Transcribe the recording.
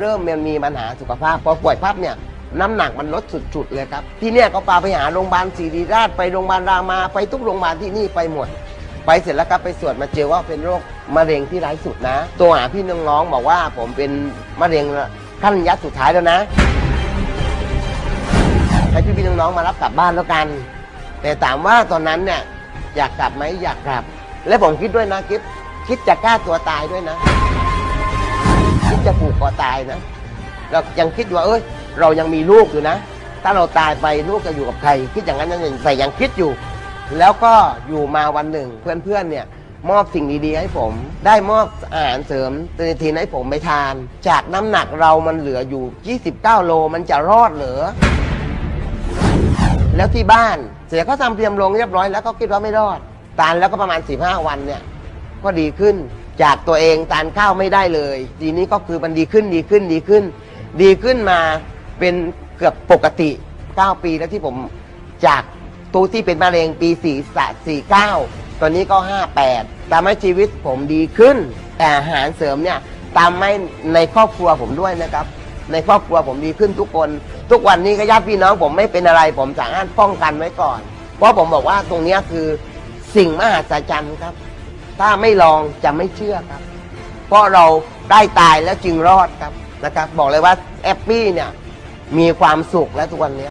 เริ่มมันมีปัญหาสุขภาพพอป่วยปั๊บเนี่ยน้ำหนักมันลดสุดๆเลยครับ ที่เนี่ยก็พาไปหาโรงพยาบาลศิริราชไปโรงพยาบาลรามาไปทุกโรงพยาบาลที่นี่ไปหมด ไปเสร็จแล้วครับไปตรวจมาเจอว่าเป็นโรคมะเร็งที่ร้ายสุดนะ ตัวหาพี่น้องๆบอกว่าผมเป็นมะเร็งขั้นระยะสุดท้ายแล้วนะให้พี่ๆน้องๆมารับกลับบ้านแล้วกัน แต่ถามว่าตอนนั้นเนี่ยอยากกลับไหมอยากกลับ และผมคิดด้วยนะคิดคิดจะกล้าตัวตายด้วยนะ จะผูกคอตายนะเรายังคิดว่าเอ้ย เรายังมีลูกอยู่นะ ถ้าเราตายไปลูกจะอยู่กับใคร คิดอย่างนั้นนั่นเองแต่ยังคิดอยู่ แล้วก็อยู่มาวันหนึ่งเพื่อนๆเนี่ยมอบสิ่งดีๆให้ผม ได้มอบอาหารเสริมเตนทีนให้ผมไปทาน จากน้ำหนักเรามันเหลืออยู่ 29 โลมันจะรอดเหรือแล้วที่บ้านเสียเขาทำเตรียมลงเรียบร้อยแล้วก็คิดว่าไม่รอด ตานแล้วก็ประมาณ 15 วันเนี่ย ก็ดีขึ้น จากตัวเองทานข้าวไม่ได้เลย ทีนี้ก็คือมันดีขึ้นดีขึ้นดีขึ้น ดีขึ้นมาเป็นเกือบปกติ 9 ปีแล้วที่ผมจากตัวที่เป็นมะเร็งปี4 49ตอนนี้ก็ 58ทำให้ชีวิตผมดีขึ้น แต่อาหารเสริมเนี่ยตามให้ในครอบครัวผมด้วยนะครับ ในครอบครัวผมดีขึ้นทุกคน ทุกวันนี้ก็ญาติพี่น้องผมไม่เป็นอะไร ผมสามารถป้องกันไว้ก่อน เพราะผมบอกว่าตรงนี้คือสิ่งมหัศจรรย์ครับ ถ้าไม่ลองจะไม่เชื่อครับ เพราะเราได้ตายแล้วจึงรอดครับนะครับ บอกเลยว่าแอปปี้เนี่ยมีความสุขและทุกวันนี้